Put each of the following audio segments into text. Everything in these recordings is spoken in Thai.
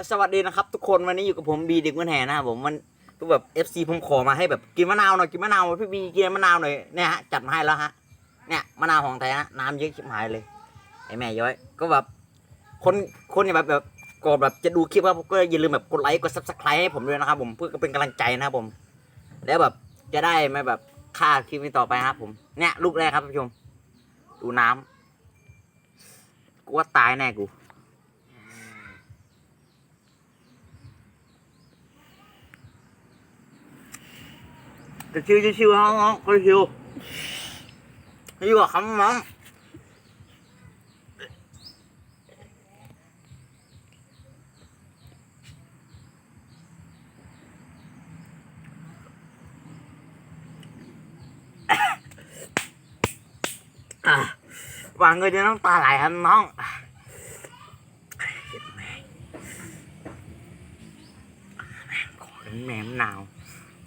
ก็สวัสดีนะครับ ทุกคนวันนี้อยู่กับผมบีเด็กมืองแห่นะครับผมมันก็แบบ FC ผมขอมาให้แบบกินมะนาวหน่อยกินมะนาวพี่บีกินมะนาวหน่อยเนี่ยฮะจัดมาให้แล้วฮะเนี่ยมะนาวของแท้ฮะน้ำเยอะชิบหายเลยไอแม่ย้อยก็แบบคนคนเนี่ยแบบแบบก่อนแบบจะดูคลิปครับก็อย่าลืมแบบกดไลค์กดซับสไครต์ให้ผมด้วยนะครับผมเพื่อเป็นกำลังใจนะครับผม แล้วแบบจะได้ไม่แบบค่าคลิปนี้ต่อไปครับ ผมเนี่ยลูกแรกครับท่านผู้ชม ดูน้ำกูว่าตายแน่กู จะชิวจะชิวน้องน้องก็ชิวชิวกับคำ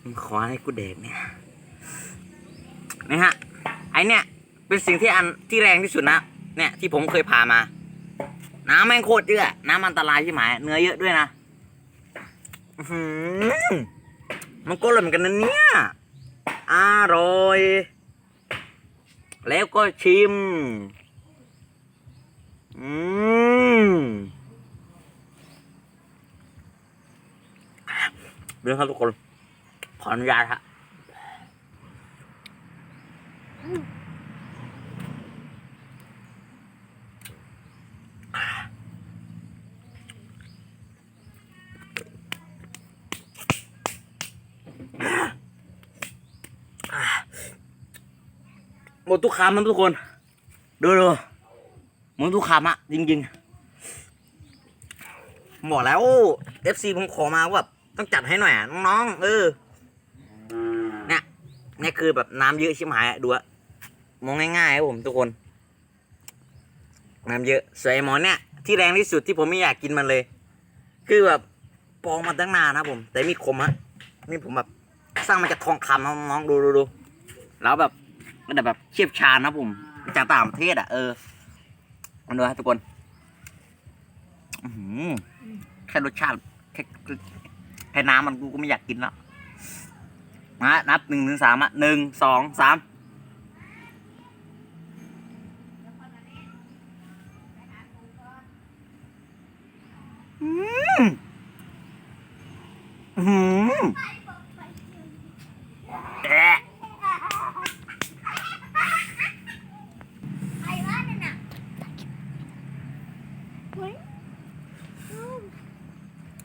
ขอเป็นแม่มะนาวมึงขอให้กูเด็กเนี่ยนี่ฮะไอเนี่ยเป็นสิ่งที่อันที่แรงที่สุดนะเนี่ยที่ผมเคยผ่ามา น้ำแม่งโคตรเยอะน้ำอันตรายใช่ไหมเนื้อเยอะด้วยนะมันก็อร่อยเหมือนกันนะเนี่ยอร่อย แล้วก็ชิม อืมเรื่องครับทุกคน ขออนุญาตฮะหมดทุกคำนะทุกคน ดูดูหมดทุกคำอะจริงๆบอกแล้ว FC ผมขอมาว่าแบบต้องจัดให้หน่อยอะน้องๆเออ นี่คือแบบน้ำเยอะชิบหายดูอะมองง่ายๆครับผมทุกคน น้ำเยอะส่วนไอหมอนเนี่ยที่แรงที่สุดที่ผมไม่อยากกินมันเลย คือแบบปองมาตั้งนานนะผม แต่มีคมฮะนี่ผมแบบสร้างมาจากทองคำนะน้องดูดูดูแล้วแบบมันแบบเชี่ยวชาญนะผมจากต่างประเทศอะเออมาดูฮะทุกคนอื้อหือแค่รสชาติแค่แค่น้ำมันกูก็ไม่อยากกินแล้ว นะนับหนึ่งถึงสามอะหนึ่งสองสามอืมอืมแอะใครว่านั่นน่ะเฮ้ย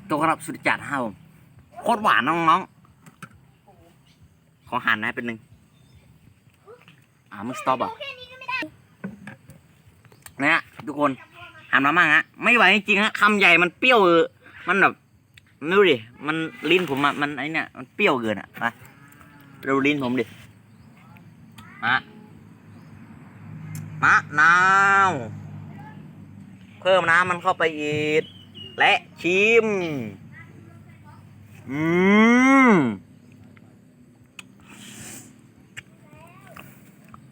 ตัวกระดับสุดจัดฮะผมโคตรหวานน้องๆ ขอหันนะเป็นหนึ่งอ่ามึงสต็อปอะแค่นี้ก็ไม่ได้เนี่ยทุกคนหันมามั่งฮะไม่ไหวจริงๆฮะคำใหญ่มันเปรี้ยวเออมันแบบดูดิมันลิ้นผมอะมันไอเนี่ยมันเปรี้ยวเกินอะมาดูลิ้นผมดิมะมะนาวเพิ่มน้ำมันเข้าไปอีกและชิม อืม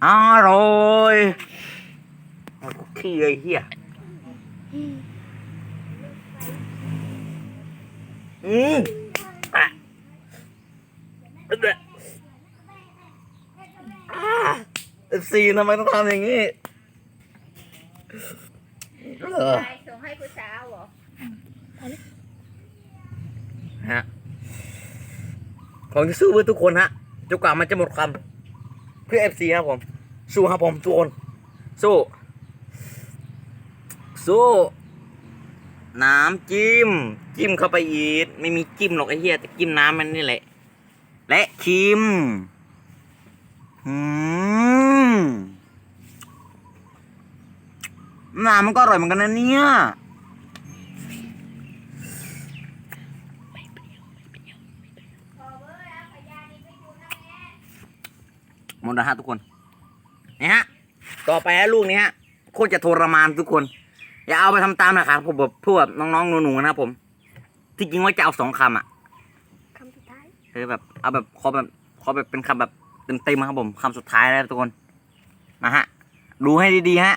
อร่อยเอากูขี้เลยเฮียอืมอะเด็ดเอฟซีทำไมต้องทำอย่างนี้เออส่งให้ผู้สาวเหรอฮะผมจะสู้เพื่อทุกคนฮะจนกว่ามันจะหมดคำเพื่อเอฟซีครับผม สู้ครับผมทุกคนสู้ สู้น้ำจิ้ม จิ้มเข้าไปอีก ไม่มีจิ้มหรอกไอ้เหี้ยแต่จิ้มน้ำมันนี่แหละ และชิมอืมน้ำมันก็อร่อยเหมือนกันนะเนี่ยหมดแล้วฮะทุกคน นี่ฮะต่อไปฮะลูกนี้ฮะโคตรจะทรมานทุกคน อย่าเอาไปทำตามนะครับผมแบบพวกแบบน้องๆหนูๆนะครับผมที่จริงว่าจะเอาสองคำอะคำสุดท้ายคือแบบเอาแบบขอแบบขอแบบเป็นคำแบบเต็มๆครับผมคำสุดท้ายแล้วทุกคนมาฮะดูให้ดีๆฮะ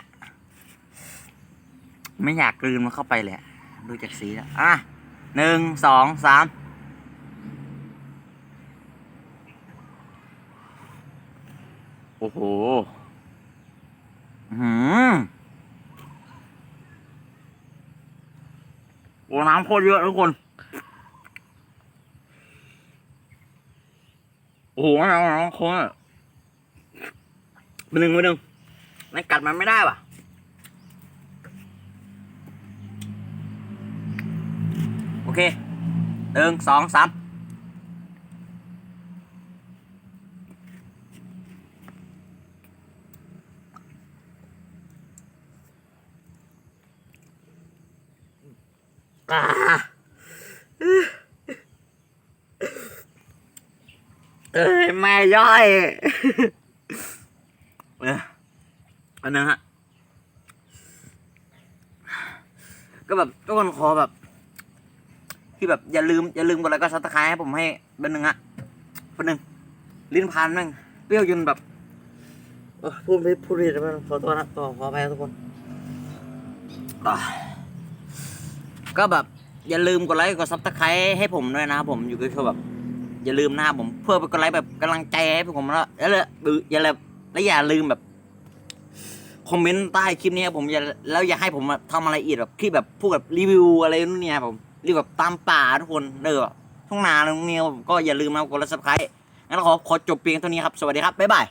ไม่อยากกลืนมันเข้าไปเลยอะดูจากสีแล้วอะหนึ่งสองสามโอ้โหอื้อ หืมโอ้น้ำโคตรเยอะทุกคน โอ้โหน้ำน้ำโคตรมันหนึ่งมันหนึ่งไม่กัดมันไม่ได้ป่ะโอเคหนึ่งสองสาม เอ้ยแม่ย่อยเอออันนึงฮะ ก็แบบทุกคนขอแบบ ที่แบบอย่าลืม อย่าลืมกดไลค์ก็ซับสไครต์ให้ผมให้เบอร์หนึ่งอะคนหนึ่งลิ้นพันแม่งเปรี้ยวจนแบบพูดผิดพูดผิดไปขอโทษนะขอขอไปทุกคนอะ ก็แบบอย่าลืมกดไลค์กดซับสไครต์ให้ผมด้วยนะครับผมอยู่ก็คือแบบอย่าลืมนะครับผมเพื่อเป็นกดไลค์แบบกำลังใจให้ผมแล้วแล้วเลยอย่าลืมและอย่าลืมแบบคอมเมนต์ใต้คลิปนี้ครับผมอย่าแล้วอยากให้ผมมาทำอะไรอีกแบบที่แบบพูดแบบรีวิวอะไรนู่นเนี่ยครับผมรีวิวแบบตามป่าทุกคนเด้อทุ่งนาตรงนี้ก็อย่าลืมนะกดไลค์ซับสไครต์งั้นขอขอจบเพียงเท่านี้ครับ สวัสดีครับ บ๊ายบาย